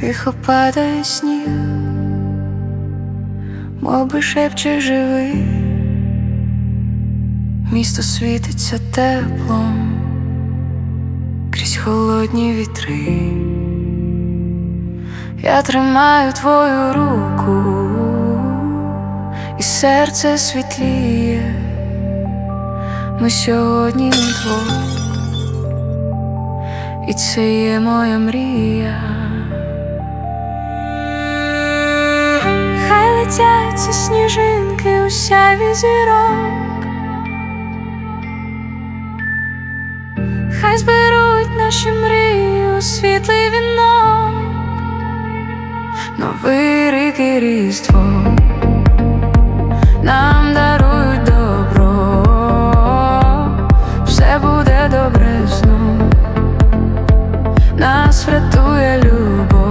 Тихо падає сніг, мов би шепче живий, місто світиться теплом крізь холодні вітри. Я тримаю твою руку, і серце світліє. Ми сьогодні удвох, і це є моя мрія. Хай летять ці сніжинки у сяві зірок, хай зберуть наші мрії у світлий вінок, новий рік і різдво нам дарують добро, все буде добре знов, нас врятує любов.